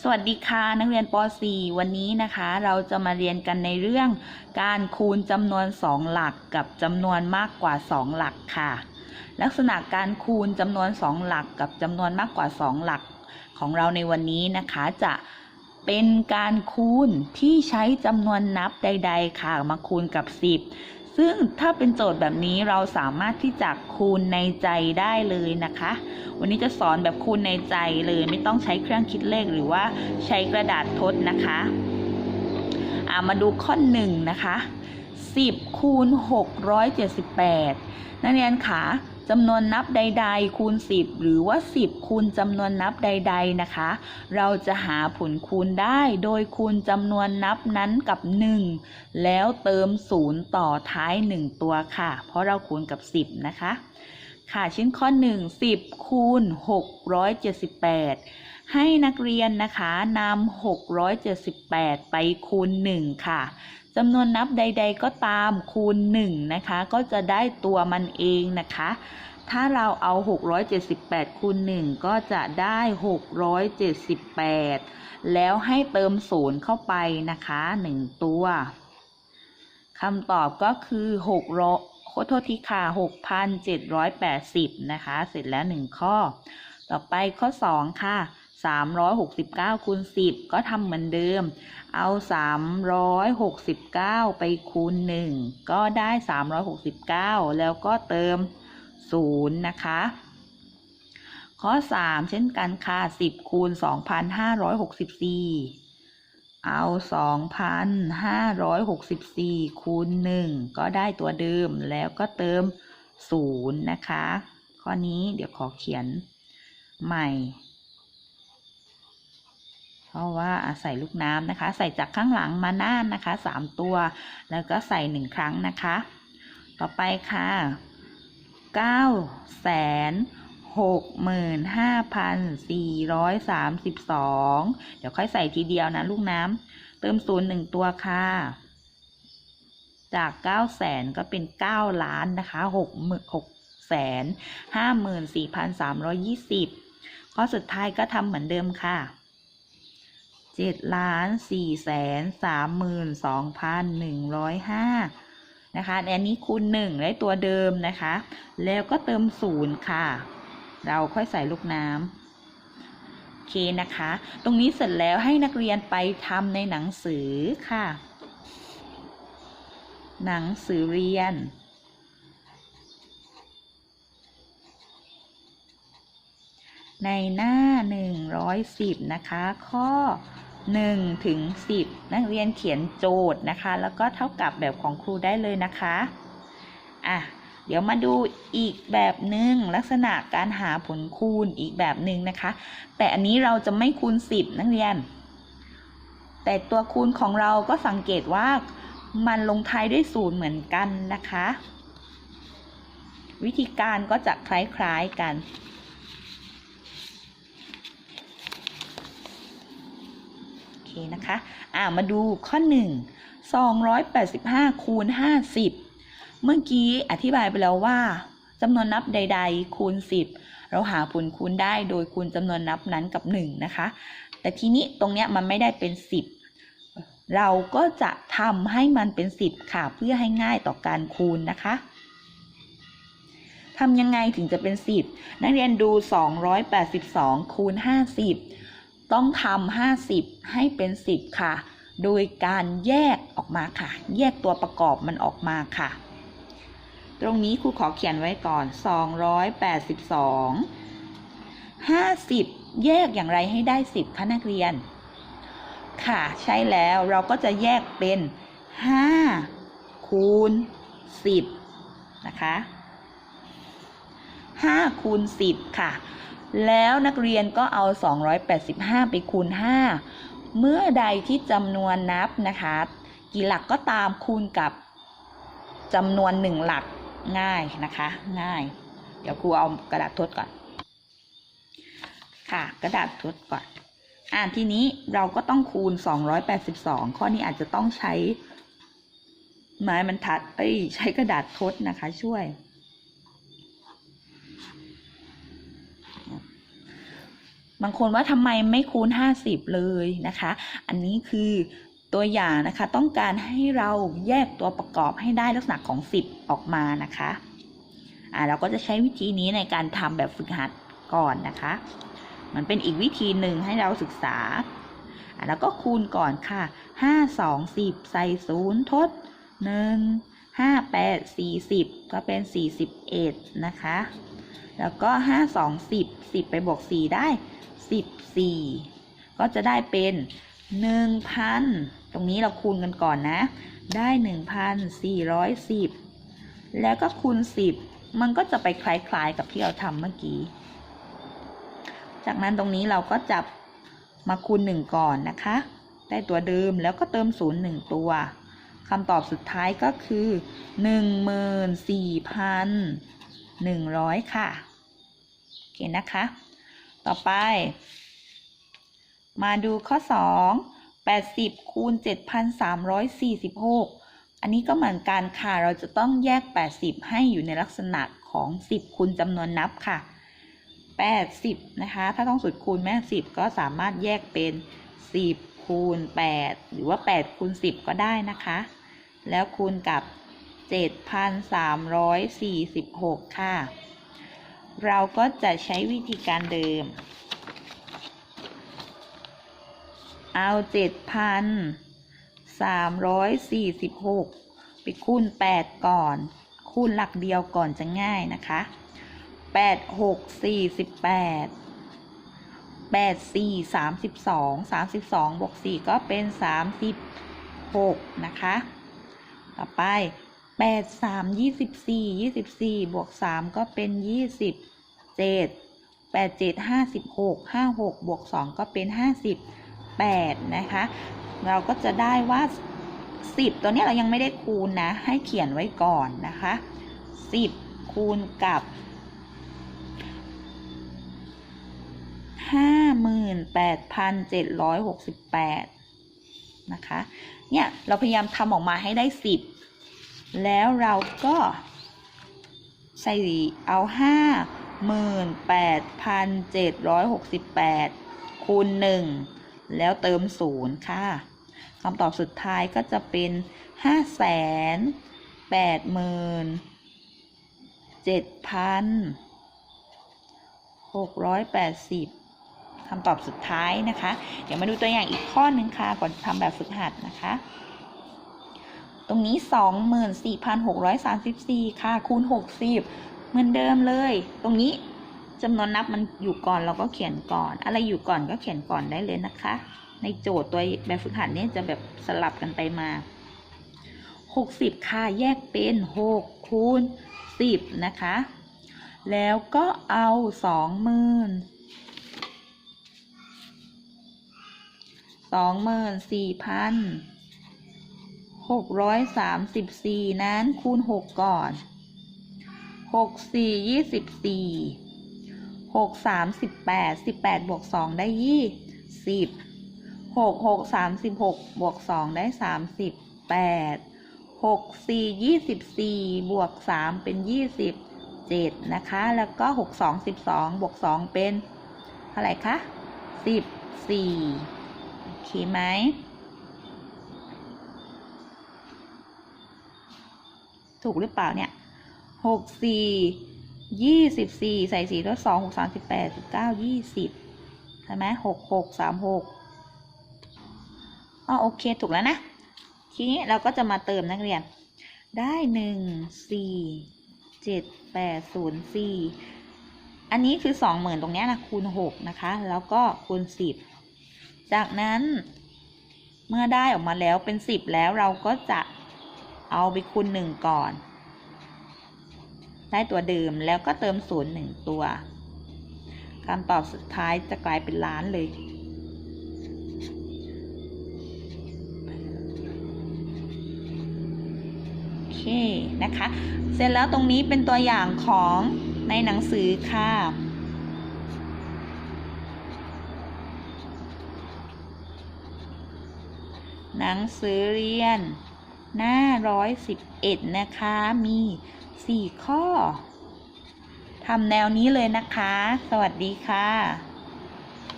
สวัสดีค่ะนักเรียนป .4 วันนี้นะคะ เราจะมาเรียนกันในเรื่องการคูณจำนวน 2 หลักกับจำนวนมากกว่า 2 หลักค่ะ ลักษณะการคูณจำนวน 2 หลักกับจำนวนมากกว่า 2 หลักของเราในวันนี้นะคะจะเป็นการคูณที่ใช้จำนวนนับใด ๆ ค่ะมาคูณกับ 10 ซึ่งถ้าเป็นโจทย์แบบนี้เราสามารถที่จะคูณในใจได้เลยนะคะ วันนี้จะสอนแบบคูณในใจเลยไม่ต้องใช้เครื่องคิดเลขหรือว่าใช้กระดาษทดนะคะอามาดูข้อหนึ่งนะคะ 10คูณ678 นักเรียนคะ จำนวนนับใด ๆ คูณ 10 หรือว่า 10 คูณจำนวนนับใด ๆนะคะ เราจะหาผลคูณได้โดยคูณจำนวนนับนั้นกับ 1 แล้วเติม 0 ต่อท้าย 1 ตัวค่ะ เพราะเราคูณกับ 10 นะคะ ค่ะชิ้นข้อ 1 10 คูณ 678ให้นักเรียนนะคะนำ678 ไปคูณ 1 ค่ะจำนวนนับใด ๆ ก็ตามคูณ 1 นะคะ ก็จะได้ตัวมันเองนะคะ ถ้าเราเอา 678 คูณ 1 ก็จะได้ 678 แล้วให้เติม0เข้าไปนะคะ 1 ตัวคำตอบก็คือ6ขอโทษทีค่ะ 6,780 นะคะ เสร็จแล้ว 1 ข้อ ต่อไปข้อ 2 ค่ะ 369คูณ10 ก็ทำเหมือนเดิม เอา 369 ไปคูณ 1 ก็ได้ 369 แล้วก็เติม 0 นะคะ ข้อ 3 เช่นกันค่ะ 10 คูณ 2,564 เอา 2,564 คูณ 1 ก็ได้ตัวเดิมแล้วก็เติม 0 นะคะ ข้อนี้เดี๋ยวขอเขียนใหม่ เพราะว่าใส่ลูกน้ำนะคะ ใส่จากข้างหลังมาหน้านะคะ3ตัว แล้วก็ใส่1ครั้งนะคะ ต่อไปค่ะ9แสน65,432เดี๋ยวค่อยใส่ทีเดียวนะลูกน้ำเติมศูนย์หนึ่งตัวค่ะ จาก9แสนก็เป็น9ล้านนะคะ6หมื่น6แสน54,320ข้อสุดท้ายก็ทำเหมือนเดิมค่ะ 7ล้าน4แสน32,105นสองพันหนึ่งร้อยห้านะคะอันนี้คูณ1ได้ตัวเดิมนะคะ แล้วก็เติม0ค่ะ เราค่อยใส่ลูกน้ำโอเคนะคะ ตรงนี้เสร็จแล้วให้นักเรียนไปทำในหนังสือค่ะ หนังสือเรียนในหน้า 110 นะคะ ข้อ 1ถึง10 นักเรียนเขียนโจทย์นะคะ แล้วก็เท่ากับแบบของครูได้เลยนะคะอะเดี๋ยวมาดูอีกแบบหนึ่งลักษณะการหาผลคูณอีกแบบหนึ่งนะคะ แต่อันนี้เราจะไม่คูณ 10 นักเรียน แต่ตัวคูณของเราก็สังเกตว่ามันลงท้ายด้วยศูนย์เหมือนกันนะคะ วิธีการก็จะคล้ายๆกัน โอเค นะคะอ่ามาดูข้อ 1 285 คูณ 50 เมื่อกี้อธิบายไปแล้วว่าจำนวนนับใด ๆ คูณ 10 เราหาผลคูณได้โดยคูณจำนวนนับนั้นกับ 1 นะคะ แต่ทีนี้ตรงเนี้ยมันไม่ได้เป็น 10 เราก็จะทำให้มันเป็น 10 ค่ะ เพื่อให้ง่ายต่อการคูณนะคะทำยังไงถึงจะเป็น 10 นักเรียนดู 282 คูณ 50 ต้องทำ50 ให้เป็น 10 ค่ะ โดยการแยกออกมาค่ะ แยกตัวประกอบมันออกมาค่ะ ตรงนี้ครูขอเขียนไว้ก่อน 282 50 แยกอย่างไรให้ได้ 10คะนักเรียน ค่ะ ใช่แล้วเราก็จะแยกเป็น 5 คูณ 10 นะคะ5คูณ10 ค่ะ แล้วนักเรียนก็เอา 285 ไปคูณ 5 เมื่อใดที่จำนวนนับนะคะกี่หลักก็ตามคูณกับจำนวน1หลักง่ายนะคะ ง่าย เดี๋ยวครูเอากระดาษทดก่อน ค่ะ กระดาษทดก่อน อ่าทีนี้เราก็ต้องคูณ 282 ข้อนี้อาจจะต้องใช้ไม้บรรทัดเอ้ยใช้กระดาษทดนะคะช่วย บางคนว่าทำไมไม่คูณ 50 เลยนะคะ อันนี้คือตัวอย่างนะคะ ต้องการให้เราแยกตัวประกอบให้ได้ลักษณะของ 10 ออกมานะคะอ่าเราก็จะใช้วิธีนี้ในการทำแบบฝึกหัดก่อนนะคะ มันเป็นอีกวิธีหนึ่งให้เราศึกษาอ่าแล้วก็คูณก่อนค่ะ 5 2 10 ใส่ศูนย์ทด 1 5 8 40 ก็เป็น 41 นะคะ แล้วก็ 5 2 10 10 ไปบวก 4 ได้ 14 ก็จะได้เป็น 1,000 ตรงนี้เราคูณกันก่อนนะ ได้ 1,410 แล้วก็คูณ 10 มันก็จะไปคล้ายๆกับที่เราทำเมื่อกี้ จากนั้นตรงนี้เราก็จะมาคูณ 1 ก่อนนะคะ ได้ตัวเดิมแล้วก็เติม 0 1 ตัวคำตอบสุดท้ายก็คือ 100 ค่ะ โอเคนะคะ ต่อไป มาดูข้อ 2 80คูณ7,346 อันนี้ก็เหมือนกันค่ะ เราจะต้องแยก 80 ให้อยู่ในลักษณะของ 10 คูณจำนวนนับค่ะ 80 นะคะ ถ้าต้องสุดคูณแม่ 10 ก็สามารถแยกเป็น 10คูณ8หรือว่า8คูณ10 ก็ได้นะคะ แล้วคูณกับ 7,346 ค่ะ เราก็จะใช้วิธีการเดิม เอา 7,346 ไปคูณ 8 ก่อน คูณหลักเดียวก่อนจะง่ายนะคะ 8 6 48 8 4 32 32บวก4ก็เป็น36นะคะ ต่อไป 8 3 24 24บวก3ก็เป็น27 8 7 56 56บวก2ก็เป็น58นะคะ เราก็จะได้ว่า10ตัวนี้เรายังไม่ได้คูณนะ ให้เขียนไว้ก่อนนะคะ10คูณกับ58,768นะคะ เนี่ย เราพยายามทำออกมาให้ได้10 แล้วเราก็ใส่เอา58,768คูณ1แล้วเติม0ค่ะคำตอบสุดท้ายก็จะเป็น587,680คำตอบสุดท้ายนะคะ เดี๋ยวมาดูตัวอย่างอีกข้อหนึ่งค่ะก่อนทำแบบฝึกหัดนะคะ ตรงนี้ 24,634 ค่ะ คูณ 60 เหมือนเดิมเลย ตรงนี้จำนวนนับมันอยู่ก่อนเราก็เขียนก่อน อะไรอยู่ก่อนก็เขียนก่อนได้เลยนะคะ ในโจทย์ตัวแบบฝึกหัดนี้จะแบบสลับกันไปมา 60 ค่ะ แยกเป็น 6 คูณ 10 นะคะ แล้วก็เอา2หมื่นสองหมื่นสี่พัน หกร้อยสามสิบสี่นั้นคูณหกก่อนหกสี่ยี่สิบสี่หกสามสิบแปดสิบแปดบวกสองได้ยี่สิบหกหกสามสิบหกบวกสองได้สามสิบแปดหกสี่ยี่สิบสี่บวกสามเป็นยี่สิบเจ็ดนะคะ แล้วก็หกสองสิบสองบวกสองเป็น เท่าไหร่คะสิบสี่โอเคไหม ถูกหรือเปล่าเนี่ยหกสี่ยี่สิบสี่ใส่สี่ลดสองหกสามสิบแปดสิบเก้ายี่สิบใช่ไหมหกหกสามหกอ๋อโอเคถูกแล้วนะ ทีนี้เราก็จะมาเติมนักเรียน ได้หนึ่งสี่เจ็ดแปดศูนย์สี่อันนี้คือสองหมื่นตรงนี้นะคูณหกนะคะ แล้วก็คูณสิบจากนั้นเมื่อได้ออกมาแล้วเป็นสิบแล้วเราก็จะ เอาไปคูณหนึ่งก่อน ได้ตัวเดิมแล้วก็เติมศูนย์หนึ่งตัวคำตอบสุดท้ายจะกลายเป็นล้านเลย โอเค นะคะ เสร็จแล้วตรงนี้เป็นตัวอย่างของในหนังสือค่ะหนังสือเรียน หน้าร้อยสิบเอ็ดนะคะ มีสี่ข้อทำแนวนี้เลยนะคะ สวัสดีค่ะ